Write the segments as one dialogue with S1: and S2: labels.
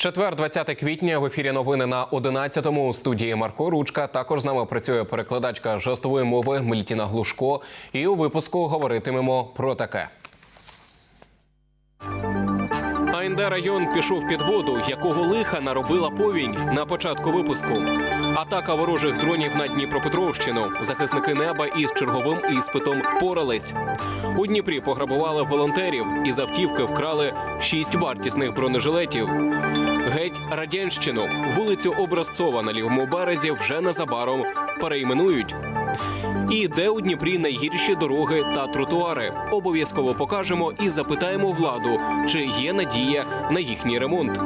S1: Четвер, 20 квітня, в ефірі новини на 11-му у студії Марко Ручка. Також з нами працює перекладачка жестової мови Мельтіна Глушко. І у випуску говоритимемо про таке. АНД район пішов під воду, якого лиха наробила повінь на початку випуску. Атака ворожих дронів на Дніпропетровщину. Захисники неба із черговим іспитом порались. У Дніпрі пограбували волонтерів і з автівки вкрали шість вартісних бронежилетів. Геть радянщину вулицю Образцова на лівому березі вже незабаром перейменують. І де у Дніпрі найгірші дороги та тротуари. Обов'язково покажемо і запитаємо владу, чи є надія на їхній ремонт.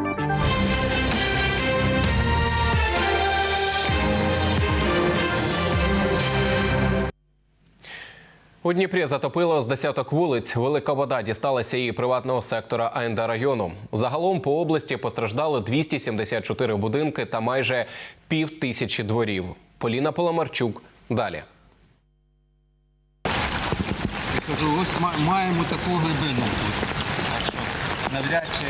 S1: У Дніпрі затопило з десяток вулиць. Велика вода дісталася і приватного сектора АНД району. Загалом по області постраждали 274 будинки та майже пів тисячі дворів. Поліна Поломарчук далі.
S2: Кажу, ось маємо таку глибину навряд чи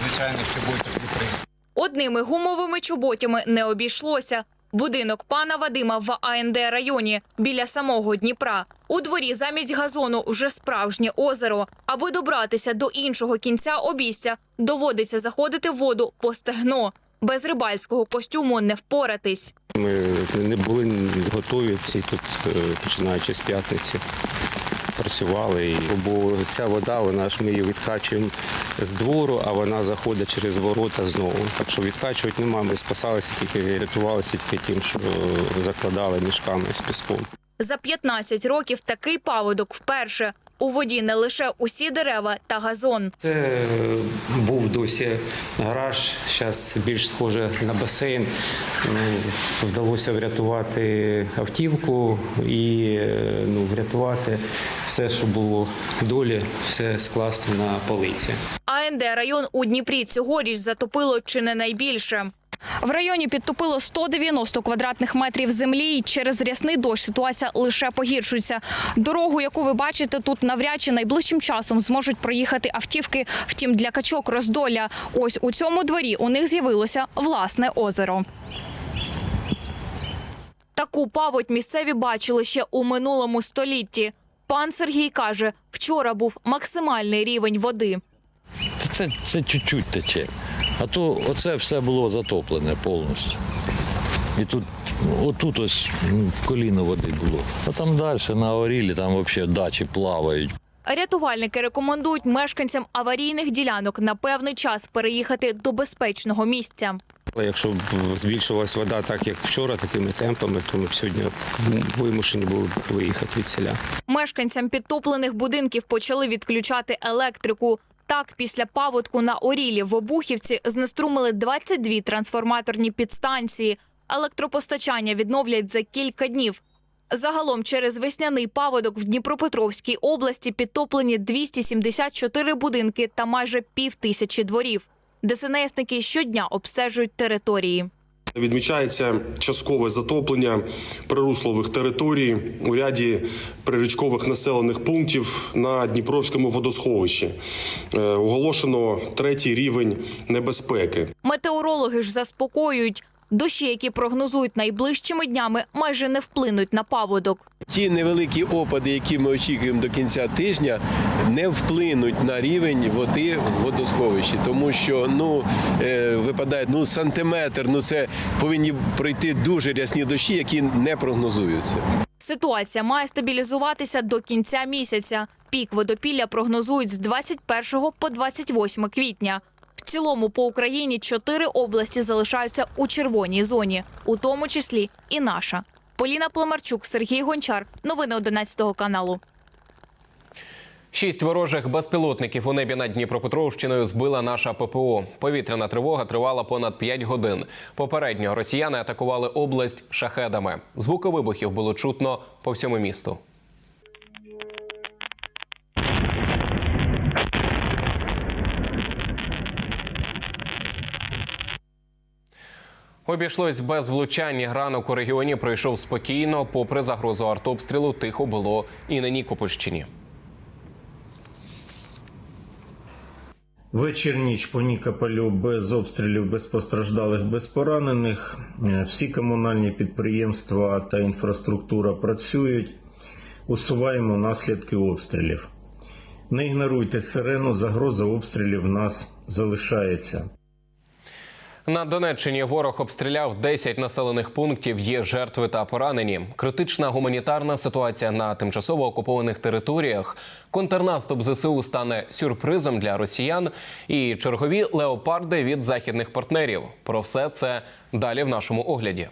S2: звичайних чоботів не прийде.
S3: Одними гумовими чоботями не обійшлося. Будинок пана Вадима в АНД районі біля самого Дніпра. У дворі замість газону вже справжнє озеро. Аби добратися до іншого кінця обійстя, доводиться заходити в воду по стегно. Без рибальського костюму не впоратись.
S4: Ми не були готові всі тут, е, починаючи з п'ятниці. Працювали, бо ця вода, вона ж ми її відкачуємо з двору, а вона заходить через ворота знову. Так що відкачувати немає. Ми спасалися тільки рятувалися тільки тим, що закладали мішками з піском.
S3: За 15 років такий паводок вперше. У воді не лише усі дерева та газон.
S4: Це е, був досі гараж, зараз більш схоже на басейн. Ну, вдалося врятувати автівку і е, ну, врятувати все, що було в долі, все скласти на полиці.
S3: АНД район у Дніпрі цьогоріч затопило чи не найбільше. В районі підтопило 190 квадратних метрів землі. і Через рясний дощ ситуація лише погіршується. Дорогу, яку ви бачите, тут навряд чи найближчим часом зможуть проїхати автівки. Втім, для качок роздолля. Ось у цьому дворі у них з'явилося власне озеро. Таку паводь місцеві бачили ще у минулому столітті. Пан Сергій каже, вчора був максимальний рівень води.
S5: Це, це чуть-чуть тече. А то оце все було затоплене повністю. І тут, отут ось коліно води було. А там далі на Орілі, там взагалі дачі плавають.
S3: Рятувальники рекомендують мешканцям аварійних ділянок на певний час переїхати до безпечного місця.
S4: Якщо б збільшувалась вода так, як вчора, такими темпами, то ми б сьогодні вимушені були б виїхати від селя.
S3: Мешканцям підтоплених будинків почали відключати електрику. Так, після паводку на Орілі в Обухівці знеструмили 22 трансформаторні підстанції. Електропостачання відновлять за кілька днів. Загалом через весняний паводок в Дніпропетровській області підтоплені 274 будинки та майже пів тисячі дворів. ДСНСники щодня обстежують території.
S6: Відмічається часткове затоплення прируслових територій у ряді прирічкових населених пунктів на Дніпровському водосховищі. Е, Оголошено третій рівень небезпеки.
S3: Метеорологи ж заспокоюють. Дощі, які прогнозують найближчими днями, майже не вплинуть на паводок.
S7: Ті невеликі опади, які ми очікуємо до кінця тижня, не вплинуть на рівень води в водосховищі, тому що ну е, випадає ну сантиметр. Ну це повинні пройти дуже рясні дощі, які не прогнозуються.
S3: Ситуація має стабілізуватися до кінця місяця. Пік водопілля прогнозують з 21 по 28 квітня. Цілому по Україні чотири області залишаються у червоній зоні, у тому числі і наша. Поліна Пломарчук, Сергій Гончар. Новини 11 каналу.
S1: Шість ворожих безпілотників у небі над Дніпропетровщиною збила наша ППО. Повітряна тривога тривала понад 5 годин. Попередньо росіяни атакували область шахедами. Звуки вибухів було чутно по всьому місту. Обійшлось без влучань. Ранок у регіоні пройшов спокійно. Попри загрозу артобстрілу, тихо було і на Нікопольщині.
S8: Вечір ніч по Нікополю без обстрілів, без постраждалих, без поранених. Е, Всі комунальні підприємства та інфраструктура працюють. Усуваємо наслідки обстрілів. Не ігноруйте сирену, загроза обстрілів в нас залишається.
S1: На Донеччині ворог обстріляв 10 населених пунктів. Є жертви та поранені. Критична гуманітарна ситуація на тимчасово окупованих територіях. Контрнаступ ЗСУ стане сюрпризом для росіян. І чергові леопарди від західних партнерів. Про все це далі в нашому огляді.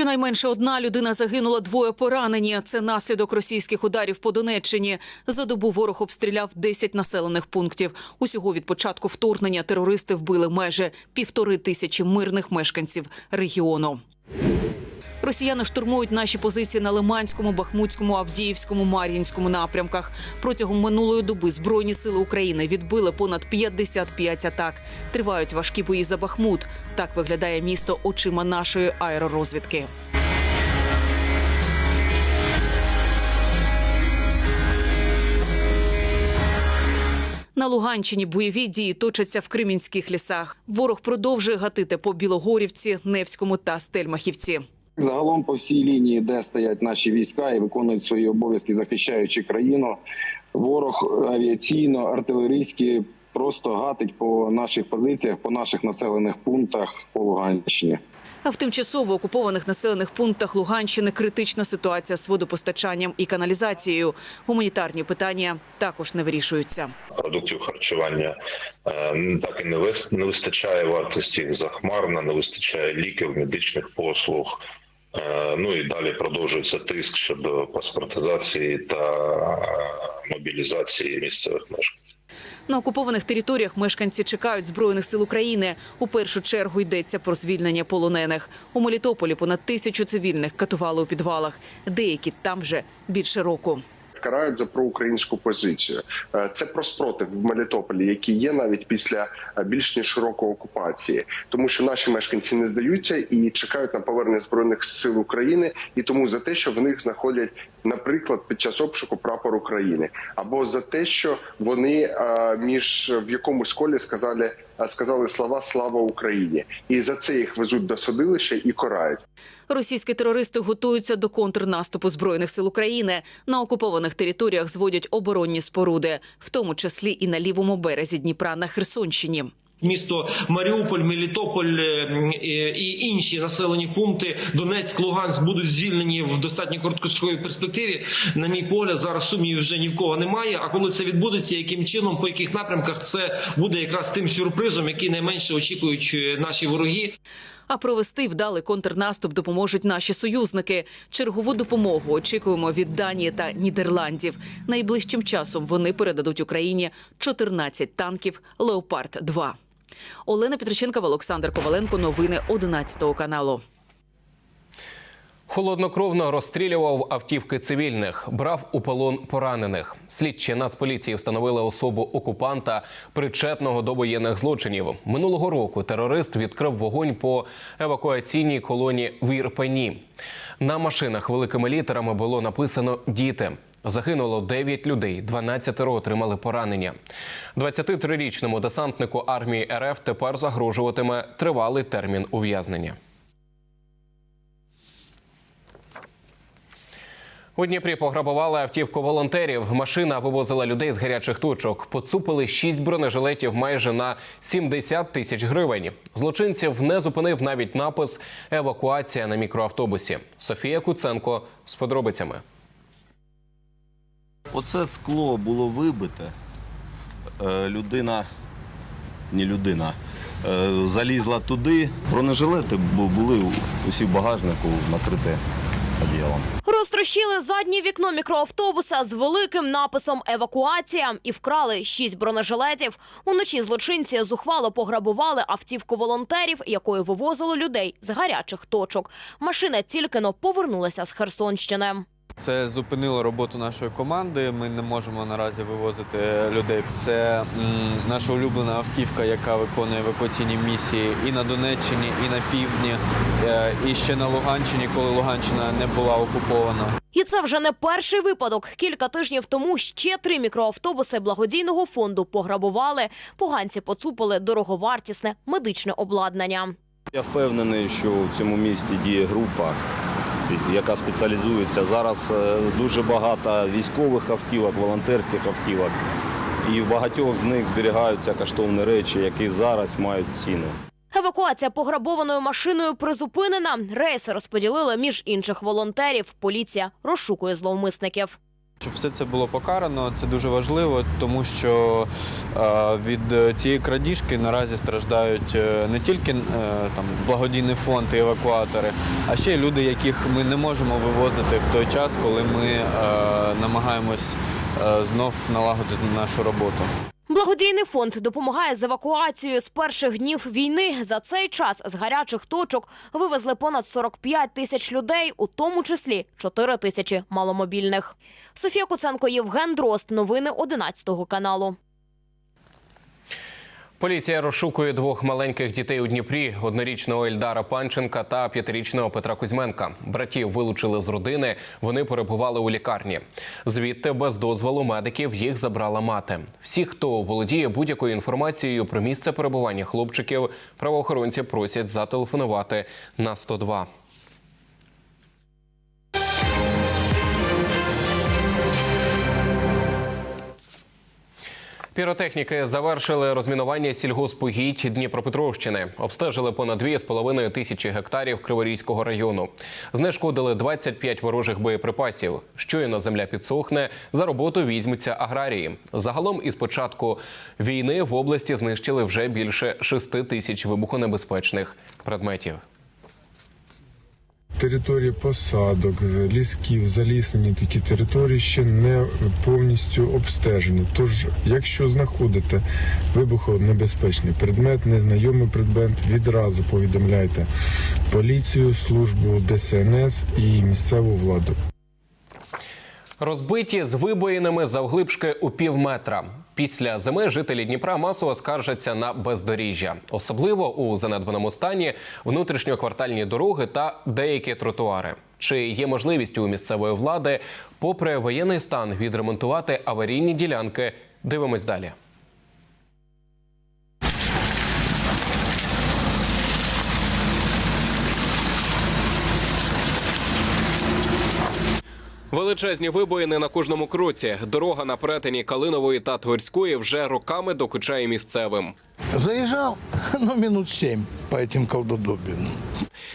S9: Щонайменше одна людина загинула, двоє поранені. Це наслідок російських ударів по Донеччині. За добу ворог обстріляв 10 населених пунктів. Усього від початку вторгнення терористи вбили майже півтори тисячі мирних мешканців регіону. Росіяни штурмують наші позиції на Лиманському, Бахмутському, Авдіївському, Мар'їнському напрямках. Протягом минулої доби збройні сили України відбили понад 55 атак. Тривають важкі бої за Бахмут. Так виглядає місто очима нашої аеророзвідки. На Луганщині бойові дії точаться в кримінських лісах. Ворог продовжує гатити по Білогорівці, Невському та Стельмахівці.
S10: Загалом по всій лінії, де стоять наші війська і виконують свої обов'язки, захищаючи країну, ворог авіаційно, артилерійськи просто гатить по наших позиціях, по наших населених пунктах по Луганщині.
S9: А в тимчасово окупованих населених пунктах Луганщини критична ситуація з водопостачанням і каналізацією. Гуманітарні питання також не вирішуються.
S11: продуктів харчування е, так і не вис- вистачає вартості захмарна, не вистачає ліків, медичних послуг. Е, Ну і далі продовжується тиск щодо паспортизації та е, мобілізації місцевих мешканців.
S9: На окупованих територіях мешканці чекають збройних сил України. У першу чергу йдеться про звільнення полонених. У Мелітополі понад тисячу цивільних катували у підвалах. Деякі там вже більше року.
S12: Карають за проукраїнську позицію. Е, Це про спротив в Мелітополі, який є навіть після е, більш ніж широкої окупації, тому що наші мешканці не здаються і чекають на повернення збройних сил України, і тому за те, що в них знаходять, наприклад, під час обшуку прапор України, або за те, що вони між в якомусь колі сказали, сказали слова Слава Україні, і за це їх везуть до судилища і карають.
S9: Російські терористи готуються до контрнаступу збройних сил України. На окупованих територіях зводять оборонні споруди, в тому числі і на лівому березі Дніпра на Херсонщині.
S13: Місто Маріуполь, Мелітополь е, е, і інші населені пункти Донецьк, Луганськ будуть звільнені в достатньо короткостроковій перспективі. На мій погляд, зараз сумнівів вже ні в кого немає. А коли це відбудеться, яким чином, по яких напрямках це буде якраз тим сюрпризом, який найменше очікують е, наші вороги.
S9: А провести вдалий контрнаступ допоможуть наші союзники. Чергову допомогу очікуємо від Данії та Нідерландів. Найближчим часом вони передадуть Україні 14 танків Леопард 2 Олена Петриченкова, Олександр Коваленко. Новини 11 каналу.
S1: Холоднокровно розстрілював автівки цивільних, брав у полон поранених. Слідчі нацполіції встановили особу окупанта, причетного до воєнних злочинів. Минулого року терорист відкрив вогонь по евакуаційній колоні в Ірпені. На машинах великими літерами було написано Діти. Загинуло 9 людей, 12 отримали поранення. 23-річному десантнику армії РФ тепер загрожуватиме тривалий термін ув'язнення. У Дніпрі пограбували автівку волонтерів. Машина вивозила людей з гарячих точок. Поцупили шість бронежилетів майже на 70 тисяч гривень. Злочинців не зупинив навіть напис Евакуація на мікроавтобусі. Софія Куценко з подробицями.
S14: Оце скло було вибите. Е, Людина, не людина, е, залізла туди. Бронежилети бу- були усі в багажнику накриті одіялом.
S15: Розтрощили заднє вікно мікроавтобуса з великим написом Евакуація і вкрали шість бронежилетів. Уночі злочинці зухвало пограбували автівку волонтерів, якою вивозили людей з гарячих точок. Машина тільки но повернулася з Херсонщини.
S16: Це зупинило роботу нашої команди. Ми не можемо наразі вивозити людей. Це м, наша улюблена автівка, яка виконує евакуаційні місії і на Донеччині, і на півдні, е, і ще на Луганщині, коли Луганщина не була окупована.
S15: І це вже не перший випадок. Кілька тижнів тому ще три мікроавтобуси благодійного фонду пограбували. Поганці поцупили дороговартісне медичне обладнання.
S14: Я впевнений, що в цьому місті діє група, яка спеціалізується. Зараз е, дуже багато військових автівок, волонтерських автівок. І в багатьох з них зберігаються коштовні речі, які зараз мають ціну.
S15: Евакуація пограбованою машиною призупинена. Рейси розподілили між інших волонтерів. Поліція розшукує зловмисників.
S16: Щоб все це було покарано, це дуже важливо, тому що е, від цієї крадіжки наразі страждають е, не тільки е, там благодійний фонд і евакуатори, а ще й люди, яких ми не можемо вивозити в той час, коли ми намагаємось знов налагодити нашу роботу.
S15: Благодійний фонд допомагає з евакуацією з перших днів війни. За цей час з гарячих точок вивезли понад 45 тисяч людей, у тому числі 4 тисячі маломобільних. Софія Куценко, Євген Дрозд. Новини 11 каналу.
S1: Поліція розшукує двох маленьких дітей у Дніпрі: однорічного Ельдара Панченка та п'ятирічного Петра Кузьменка. Братів вилучили з родини. Вони перебували у лікарні. Звідти без дозволу медиків їх забрала мати. Всі, хто володіє будь-якою інформацією про місце перебування хлопчиків, правоохоронці просять зателефонувати на 102. Піротехніки завершили розмінування сільгоспугідь Дніпропетровщини. Обстежили понад 2,5 тисячі гектарів Криворізького району. Знешкодили 25 ворожих боєприпасів. Щойно земля підсохне, за роботу візьмуться аграрії. Загалом із початку війни в області знищили вже більше 6 тисяч вибухонебезпечних предметів.
S17: Території посадок, лісків, заліснені такі території ще не повністю обстежені. Тож, якщо знаходите вибухонебезпечний предмет, незнайомий предмет, відразу повідомляйте поліцію, службу ДСНС і місцеву владу.
S1: Розбиті з вибоїнами завглибшки у пів метра. Після зими жителі Дніпра масово скаржаться на бездоріжжя, особливо у занедбаному стані внутрішньоквартальні дороги та деякі тротуари. Чи є можливість у місцевої влади, попри воєнний стан, відремонтувати аварійні ділянки? Дивимось далі. Величезні вибоїни на кожному кроці. Дорога на перетині Калинової та Тверської вже роками докучає місцевим.
S18: Заезжал, ну, минут семь по этим колдодобинам.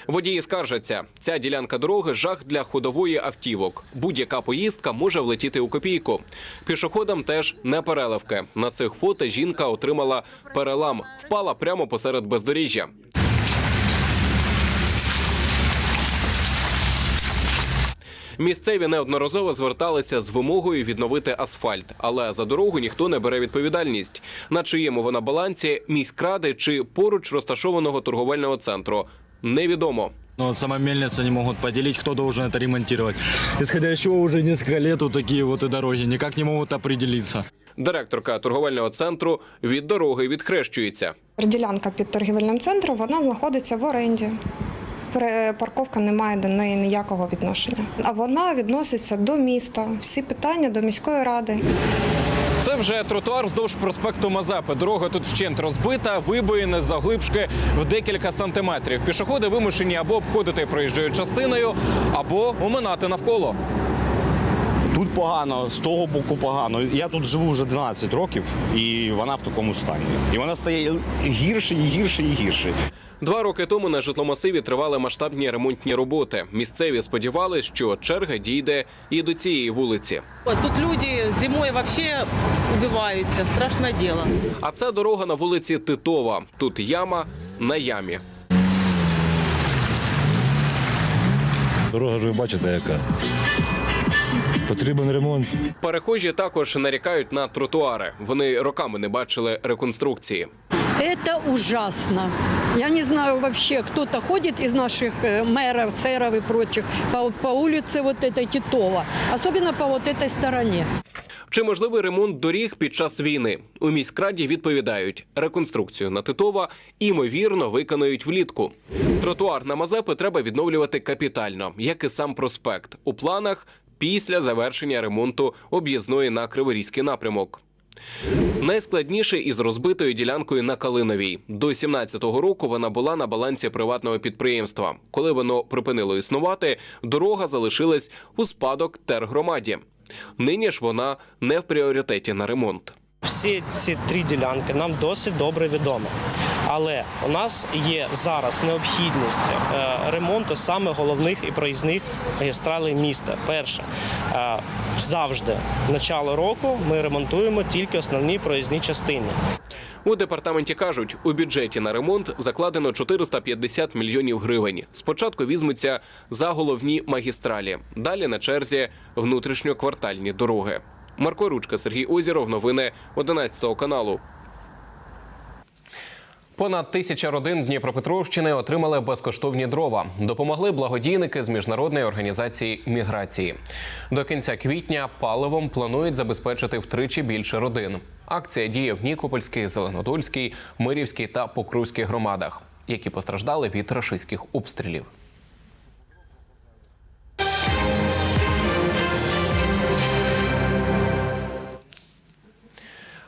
S1: Водії скаржаться, ця ділянка дороги жах для ходової автівок. Будь-яка поїздка може влетіти у копійку. Пішоходам теж не переливки. На цих фото жінка отримала перелам, впала прямо посеред бездоріжжя. Місцеві неодноразово зверталися з вимогою відновити асфальт, але за дорогу ніхто не бере відповідальність. На чиєму вона балансі міськради чи поруч розташованого торговельного центру невідомо.
S19: Но вот сама мельница не могут поделить, кто должен это ремонтировать. Исходя из чего уже несколько лет вот такие вот и дороги никак не могут определиться.
S1: Директорка торговельного центру від дороги відхрещується.
S20: Ділянка під торгівельним центром вона знаходиться в оренді. Парковка не має до неї ніякого відношення. А вона відноситься до міста. Всі питання до міської ради.
S1: Це вже тротуар вздовж проспекту Мазепи. Дорога тут вщент розбита, вибоїни заглибшки в декілька сантиметрів. Пішоходи вимушені або обходити проїжджою частиною, або оминати навколо.
S21: Тут погано, з того боку погано. Я тут живу вже 12 років, і вона в такому стані. І вона стає гірше, і гірше, і гірше.
S1: Два роки тому на житломасиві тривали масштабні ремонтні роботи. Місцеві сподівались, що черга дійде і до цієї вулиці.
S22: Тут люди зимой вообще убиваются, страшное дело.
S1: А це дорога на вулиці Титова. Тут яма на ямі.
S5: Дорога ж ви бачите, яка. Потрібен ремонт.
S1: Перехожі також нарікають на тротуари. Вони роками не бачили реконструкції.
S23: Это ужасно. Я не знаю вообще, кто-то ходит из наших э, мэров, церов и прочих по, по улице вот этой Титова, особенно по вот этой стороне.
S1: Чи можливий ремонт доріг під час війни? У міськраді відповідають, реконструкцію на Титова імовірно виконають влітку. Тротуар на Мазепи треба відновлювати капітально, як і сам проспект. У планах після завершення ремонту об'їзної на Криворізький напрямок. Найскладніше із розбитою ділянкою на Калиновій. До 17-го року вона була на балансі приватного підприємства. Коли воно припинило існувати, дорога залишилась у спадок тергромаді. Нині ж вона не в пріоритеті на ремонт.
S24: Всі ці три ділянки нам досить добре відомі. Але у нас є зараз необхідність е, ремонту саме головних і проїзних магістралей міста. Перше, е, завжди начало року ми ремонтуємо тільки основні проїзні частини.
S1: У департаменті кажуть, у бюджеті на ремонт закладено 450 мільйонів гривень. Спочатку візьмуться за головні магістралі. Далі на черзі внутрішньоквартальні дороги. Марко Ручка, Сергій Озіров. Новини 11 каналу. Понад тисяча родин Дніпропетровщини отримали безкоштовні дрова. Допомогли благодійники з міжнародної організації міграції. До кінця квітня паливом планують забезпечити втричі більше родин. Акція діє в Нікопольській, Зеленодольській, Мирівській та Покровській громадах, які постраждали від рашистських обстрілів.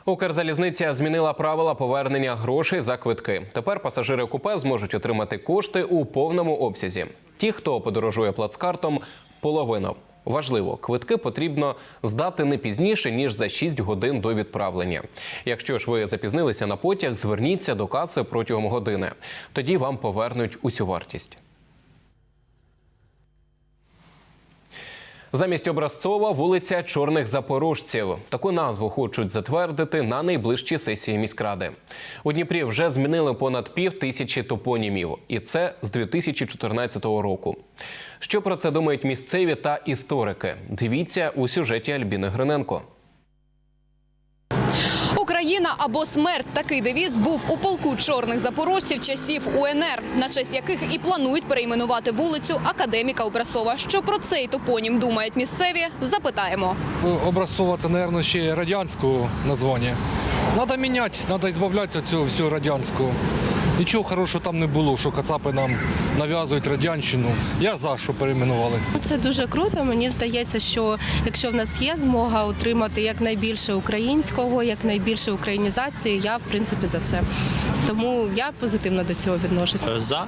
S1: Укрзалізниця змінила правила повернення грошей за квитки. Тепер пасажири купе зможуть отримати кошти у повному обсязі. Ті, хто подорожує плацкартом, половину. Важливо, квитки потрібно здати не пізніше ніж за 6 годин до відправлення. Якщо ж ви запізнилися на потяг, зверніться до каси протягом години. Тоді вам повернуть усю вартість. Замість Образцова вулиця Чорних Запорожців. Таку назву хочуть затвердити на найближчій сесії міськради. У Дніпрі вже змінили понад пів тисячі топонімів, і це з 2014 року. Що про це думають місцеві та історики? Дивіться у сюжеті Альбіни Гриненко.
S25: Україна або смерть такий девіз був у полку чорних запорожців часів УНР, на честь яких і планують перейменувати вулицю академіка Обрасова. Що про цей топонім думають місцеві? Запитаємо.
S26: Образова це, мабуть, ще радянського названня. Треба міняти, треба збавлятися цю всього радянського. Нічого хорошого там не було, що кацапи нам нав'язують радянщину. Я за, що перейменували.
S27: Це дуже круто. Мені здається, що якщо в нас є змога отримати якнайбільше українського, якнайбільше українізації, я в принципі за це. Тому я позитивно до цього відношусь.
S28: За.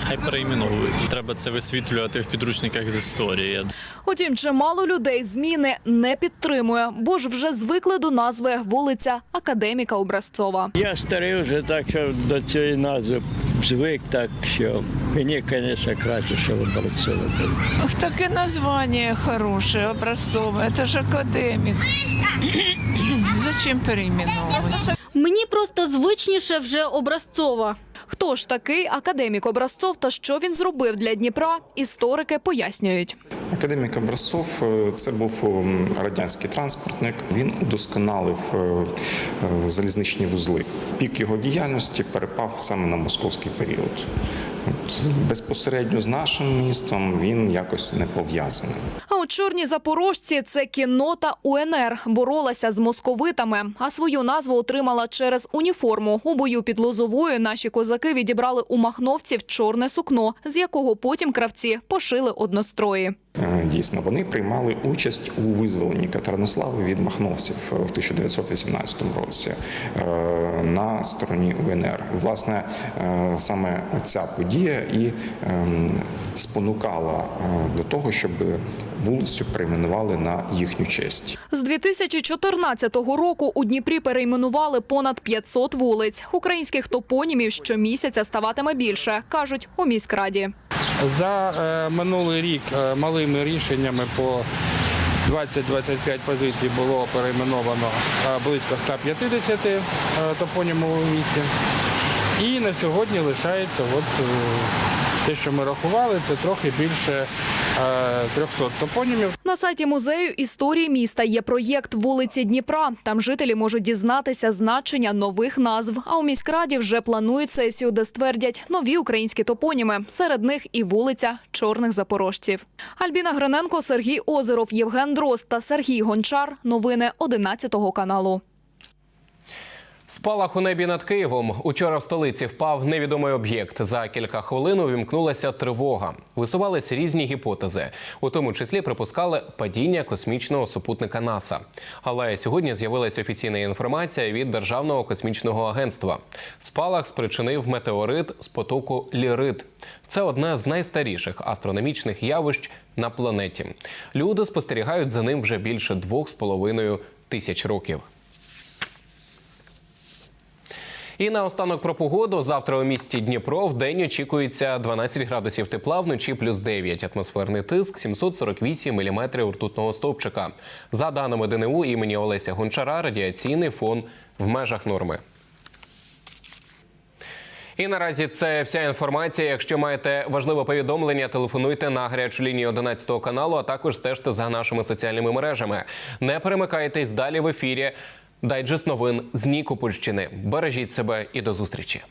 S28: Нехай перейменовують. Треба це висвітлювати в підручниках з історії.
S29: Утім, чимало людей зміни не підтримує, бо ж вже звикли до назви вулиця Академіка Образцова.
S4: Я старий вже так, що до цієї назви звик, так що мені, звісно, краще, що Образцово було.
S30: Таке название хорошее, образцовое. Это же академик. Зачем переименовывать?
S25: Мені просто звичніше вже образцова.
S29: Хто ж такий академік Образцов та що він зробив для Дніпра? Історики пояснюють.
S31: Академік Образцов е, це був ем, радянський транспортник. Він удосконалив е, е, залізничні вузли. Пік його діяльності перепав саме на московський період. Безпосередньо з нашим містом він якось не пов'язаний.
S29: Чорні запорожці це кіннота УНР боролася з московитами, а свою назву отримала через уніформу. У бою під Лозовою наші козаки відібрали у махновців чорне сукно, з якого потім кравці пошили однострої.
S31: Е, Дійсно, вони приймали участь у визволенні Катеринослави від махновців е, в 1918 році е, на стороні УНР. Власне, саме ця подія і ем, спонукала до того, щоб вулицю перейменували на їхню честь.
S29: З 2014 року у Дніпрі перейменували понад 500 вулиць. Українських топонімів щомісяця ставатиме більше, кажуть у міськраді.
S32: За е, минулий рік е, малими рішеннями по 20-25 позицій було перейменовано е, близько 150 е, топонімів у місті. І на сьогодні лишається от, те, що ми рахували, це трохи більше 300 топонімів.
S29: На сайті музею історії міста є проєкт вулиці Дніпра. Там жителі можуть дізнатися значення нових назв. А у міськраді вже планують сесію, де ствердять нові українські топоніми. Серед них і вулиця Чорних Запорожців. Альбіна Гриненко, Сергій Озеров, Євген Дрозд та Сергій Гончар. Новини 11 каналу.
S1: Спалах у небі над Києвом. Учора в столиці впав невідомий об'єкт. За кілька хвилин увімкнулася тривога. Висувались різні гіпотези, у тому числі припускали падіння космічного супутника НАСА. Але сьогодні з'явилася офіційна інформація від Державного космічного агентства. Спалах спричинив метеорит з потоку Лірит. Це одне з найстаріших астрономічних явищ на планеті. Люди спостерігають за ним вже більше двох з половиною тисяч років. І наостанок про погоду. Завтра у місті Дніпро в день очікується 12 градусів тепла, вночі плюс 9. Атмосферний тиск 748 міліметрів ртутного стовпчика. За даними ДНУ імені Олеся Гончара, радіаційний фон в межах норми. І наразі це вся інформація. Якщо маєте важливе повідомлення, телефонуйте на гарячу лінію 11 каналу, а також стежте за нашими соціальними мережами. Не перемикайтесь далі в ефірі. Дайджест новин з Нікопольщини. Бережіть себе і до зустрічі.